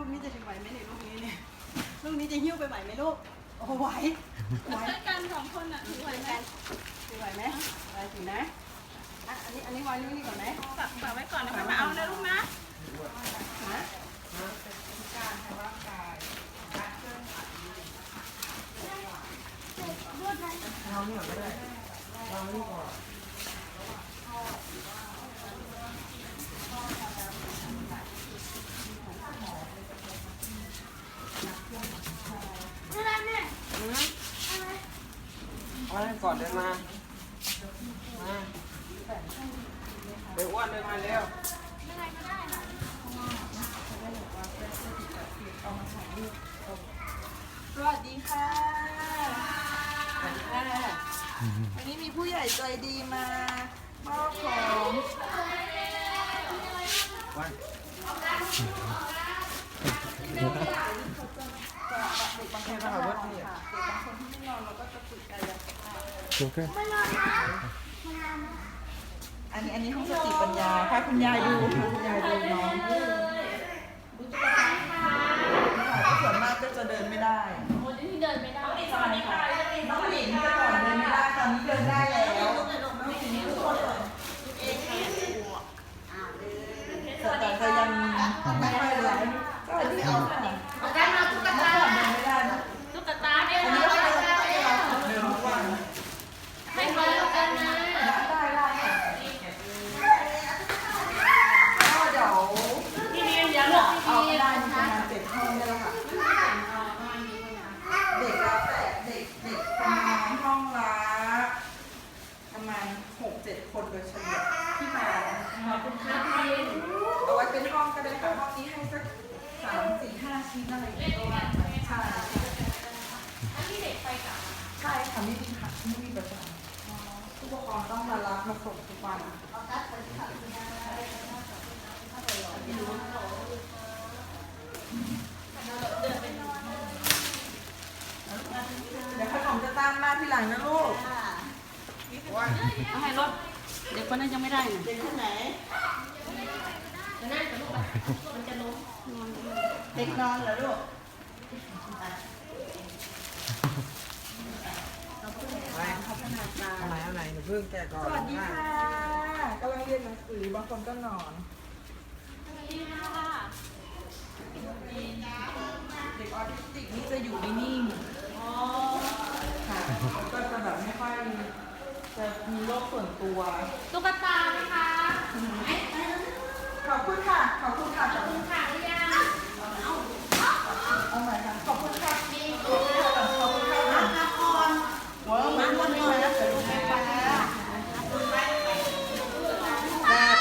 ลูกนี้จะถึงไหวไหมเนี่ยลูกนี้เนี่ยลูกนี้จะหิ้วไปไหวไหมลูกโอ้โหไหวไหวช่วยกันสองคนอะถือไหวไหมถือไหวไหมไหวถึงนะอะอันนี้อันนี้วางนี่นี่ก่อนไหมฝากฝากไว้ก่อนนะค่อยมาเอานะลูกนะนะเอาให้ก่อนเดิน มา มาเดี๋ยวอ้วนเดินมาเร็วสวัสดีค่ะสวัสดีค่ะ วันนี้มีผู้ใหญ่ใจดีมามอบของวันเด็กบางคนค่ะเด็กบางคนที่ไม่นอนเราก็จะฝึกกา โอเคอันนี้อันนี้ห้องสติปัญญาค่ะคุณยายดูค่ะคุณยายดูน้องดูตุ๊กตาค่ะส่วนมากก็จะเดินไม่ได้ โอ้ยที่เดินไม่ได้ ใช่ค่ะน้องหลินแต่ก่อนเดินไม่ได้ตอนนี้เดินได้แล้วแต่ก็ยังไม่ค่อยไหวก็ที่เอาค่ะ เอาการมาตุ๊ก เมื่อ ตา ก่อนเดินไม่ได้นะ ตุ๊กตาเนี่ย อันนี้ก็เดินได้แล้วเดินทุกวัน ให้มากันนะ ได้ได้ค่ะก็เดี๋ยว พี่เรียนอย่าหลอก เอา พี่ ได้ เรียน มีประมาณเจ็ดห้องนี่แหละค่ะ เด็กละแต่เด็กเด็กประมาณห้องละประมา ณหกเจ็ดคนโดยเฉลี่ยที่มาขอบคุณค่ะเอาไว้เป็นห้องก็ได้ค่ะห้องนี้ให้สักสามสี่ห้าชิ้นอะไรอย่างเงี้ยก็ว่าไปใช่อันที่เด็กไปกับใช่ค่ะไม่มีค่ะไม่มีประจำผู้ปกครองต้องมารับมาส่งทุกวันเดี๋ยวขนมจะตามมาทีหลังนะลูก เอาให้รถ เด็ก คนนั้นยังไม่ได้ไงเด็กคนไหนนั่นกับลูกมันจะล้มเด็กนอนเหรอลูกไปเอาไหนเอาไหนเดี๋ยวเพิ่งแกะก่อนสวัสดีค่ะกำลังเรียนหนังสือบางคนก็นอนเด็กออทิสติกนี่ จะมีโรคส่วนตัว ตุ๊กตาไหมคะ ขอบคุณค่ะ ขอบคุณค่ะ ขอบคุณค่ะหรือยัง เอาใหม่ค่ะขอบคุณค่ะขอบคุณค่ะขอบคุณค่ะละครหัวมันวันนี้นะขอบคุณค่ะแบบ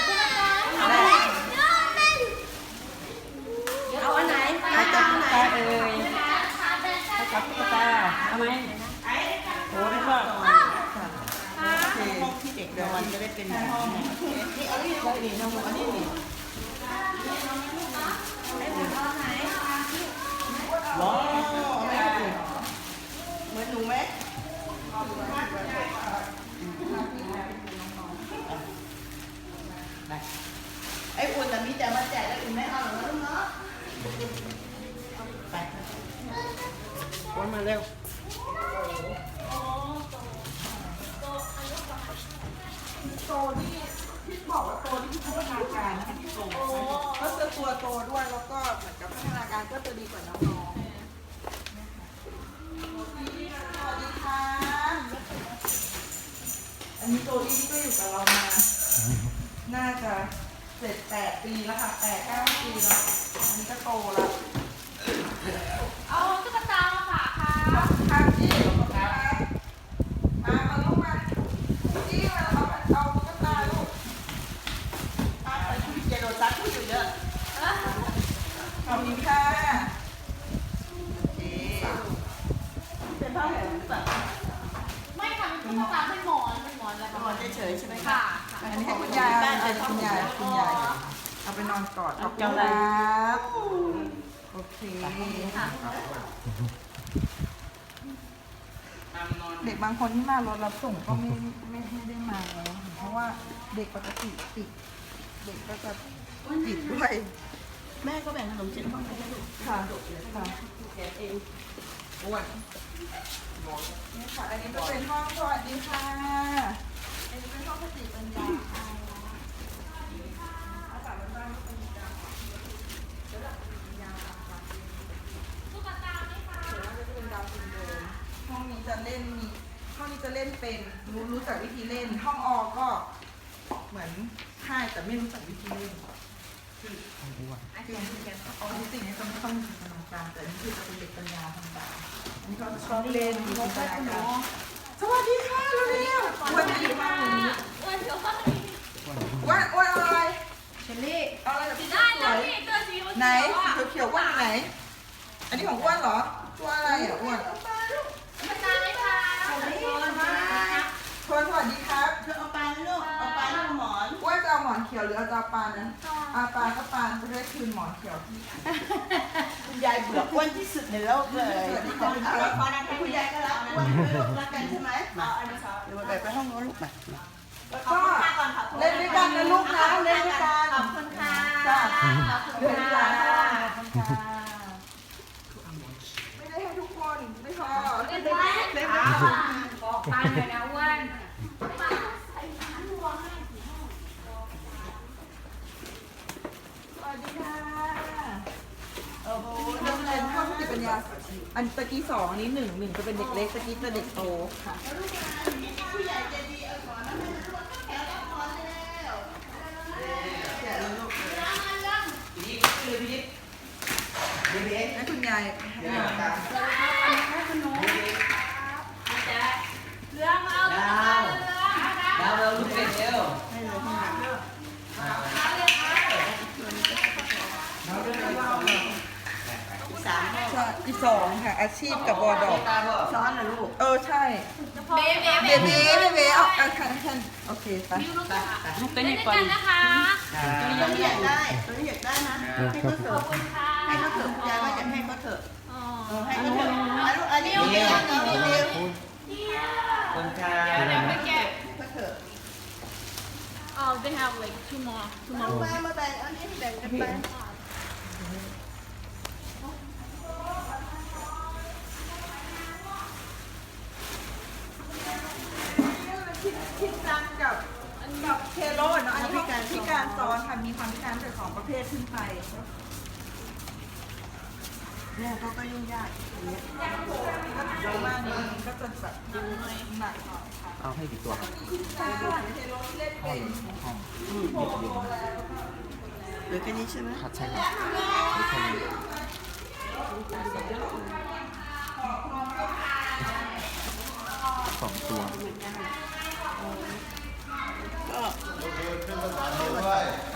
เอาอันไหน ใครจะตาเอ่ย กับตุ๊กตาเอาไหม โอ้ไม่ชอบโอเคห้องที่เด็ก นอนจะได้เป็นห้องนี่เอาดิเราดิน้องอันนี้ดิว้าวไม่เหมือนหนูไหมไอ้อุ่นแต่มีแต่มาแจกแล้วอุ่นไม่เอาหรอกนะลูกเนาะ ไปอ้วนมาเร็ว โตนี่ที่บอกว่าโตนี่คือพัฒนาการนะพี่โตก็จะตัวโตด้วยแล้วก็เหมือนกับพัฒนาการก็จะดีกว่าน้องๆสวัสดีค่ะอันนี้โตนี่ก็อยู่กับเรามา น่าจะเจ็ดแปดปีแล้วค่ะแปดเก้าปีแล้วอันนี้ก็โตแล้ว เอาตุ๊กตามาฝากค่ะ ครับพี่ครับมามาลูกมาพี่มาเอาเอาตุ๊กตาลูกตาไปคุยเจโดซักคุยอยู่เยอะ ขอบคุณค่ะโอเคเป็นผ้าแผ่นหรือเปล่า ไม่ค่ะเป็นตุ๊กตาเป็นหมอนเป็นหมอนอะไรประ น มา อ ณ น นี้ เฉยๆใช่ไหมค่ะคะอันนี้ให้คุณยายอันนี้คุณยายคุณยายเอาไปนอนกอดขอบคุณครับโอเคเด็กบางคนที่มารถรับส่งก็ไม่ไม่ไม่ได้มาแล้วเพราะว่าเด็กปกติติดเด็กก็จะติดด้วยแม่ก็แบ่งขนมเจ็ดห้องไปให้ลูกค่ะค่ะอ้วนมองนี่ค่ะอันนี้ก็เป็นห้องสวัสดีค่ะ อันนี้เป็นห้องสติปัญญาอากาศบ้านๆก็เป็นดาวส่วนมากก็จะเป็นดาวซินโดรมห้องนี้จะเล่นมีห้องนี้จะเล่นเป็นรู้รู้จักวิธีเล่น ห้องออก็เหมือนค่ายแต่ไม่รู้จักวิธีเล่นอาจารย์แกออทิสติกเนี่ยต้องต้องมีจินตนาการแต่อันนี่คือจะเป็นเด็กปัญญาธรรมดาอันนี้เขาจะชอบเล่นมีจินตนาการสวัสดีค่ะ เร็วๆวันนี้มากวันนี้อ้วนเดี๋ยวว่าว่าอะไรเชลลี่เอาอะไรแบบสได้วแล้วยนี่ตัวสีๆไหนเขียวๆอ้วนไหน อันนี้ของอ้วนเหรอ ตัวอะไรอะอ้วน มันตาไหมคะทวนสวัสดีครับ เธอเอาปลาไหมลูก เอาปลาแล้วเอาหมอนอ้วนจะเอาหมอนเขียวหรือเอาจะเอาปานนั้นเอาปานก็ปานจะได้คืนหมอนเขียว คุณยายเบื่ออ้วนที่สุดในโลกเลยสวัสดีค่ะเอาปลานะคะคุณยายก็รักอ้วนไม่ลูกรักกันใช่ไหมมาเดี๋ยวไปไปห้องโน้นลูกมาแล้วก็เล่นด้วยกันนะลูกนะเล่นด้วยกันขอบคุณค่ะจ้าขอบคุณเดี๋ยวทีหลัค่ะ งขอบคุณค่ะไม่ได้ให้ทุกคนไม่พอ เล่นได้บอกปานหน่อยนะอ้วน สวัสดีค่ะโอ้โหเริ่มเรียนห้องสติปั ญญาอันตะกี้สองอันนี้หนึ่งหนึ่งจะเป็นเด็กเล็กตะกี้จะเด็กโตค่ะผู้ใหญ่ใจดีเอาหมอนมาให้ลูกแขนเอาหมอนแล้วแกะแล้วลูกพี่คือพี่เบ๊เบ๊ให้คุณยายเดี๋ยวตามเรือมาเอาเรือมาเรือดาวเราลูกเป็ดเร็วให้เลยข้างหลัง สามห้องอีสองค่ะ อาชีพกับบอดอกซ้อนนะลูก เออใช่เบ๊เบ๊เบเบ้เบเบ้เอาเอาคันคันโอเคไปเป็นอีกคนนะคะตัวนี้อยากได้ตัวนี้อยากได้นะให้เขาเถขออะบคุณค่ะให้เขาเถอะคุณยายว่าอยากให้เขาเถอะอ๋อเออให้เขาเถอะเอาลูกอันนี้เอานี้เอานี้เร็วคนชาเดี๋ยวไปแกะเขาเถอะ Oh, they have like two more. Two เอา more. มามาแบ่งอันนี้แบ่งกันไป มีความพิการแต่สองประเภทขึ้นไปเนี่ยเขาก็ยุ่งยากอย่างเงี้ยเยอะมากนี้ก็จะแบบดูหนักหน่อยค่ะเอาให้กี่ตัวครับเคโรที่เล่นเป็นเหลือแค่นี้ใช่ไหมครับใช่ครับสองตัวก็พี่นายขอบคุณครับ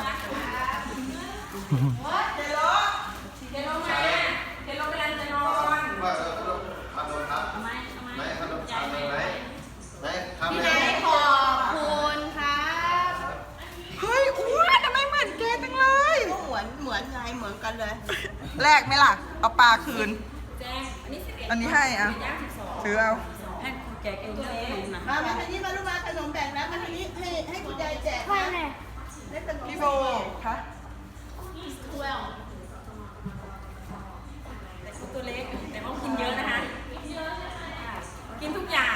เฮ้ยอ้วนทำไมเหมือนแกจังเลย ก็เหมือนเหมือนไงเหมือนกันเลย แลกไหมล่ะ เอาปลาคืนแจ้งอันนี้สิบเอ็ดอันนี้ให้อะย่างสิบสองซื้อเอาให้คุณแจกเองด้วยขนมนะมามาทางนี้มาลูกมาขนมแบ่งแล้วมาทางนี้ให้ให้คุณยายแจกนะให้ขนมพี่โบคะ ทเวลแต่คุณตัวเล็กแต่ว่ากินเยอะนะคะ กินทุกอย่าง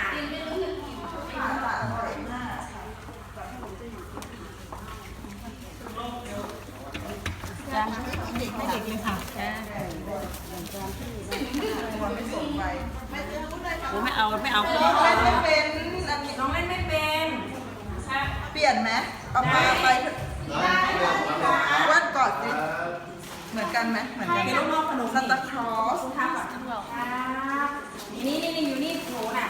ค่ะปลาอร่อยมากเด็กให้เด็กเลยค่ะตัวไม่ส่งไปผมไม่เอาไม่เอาน้องเล่นไม่เป็นอันนี้น้องเล่นไม่เป็น เปลี่ยนไหมเอาปลาไปเถอะวัดกอดสิ เหมือนกันไหมเหมือนกันซันตาคลอสครับนี่นี่นี่อยู่นี่โถน่ะ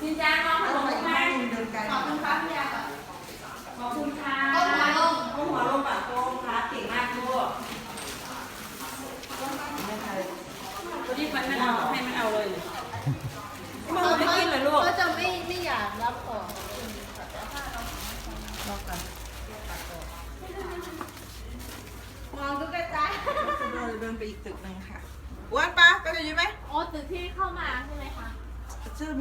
จินจางน้องขนมไปมาอีกห้องหนึ่งเดินไกลขอบคุณครับพี่ยาค่ะขอบคุณค่ะก้มหัวลงก้มหัวลงแบบโก้มครับเก่งมากลูกตัวนี้มันไม่เอาให้มันเอาเลยมันไม่กินเลยลูก ก็จะไม่ไม่อยากรับของ มองดูกระจาย จะ เดินเดินไปอีกตึกหนึ่งค่ะอ้วนปะไปกับยูไหมอ๋อตึกที่เข้ามาใช่ไหมคะ ชื่อมี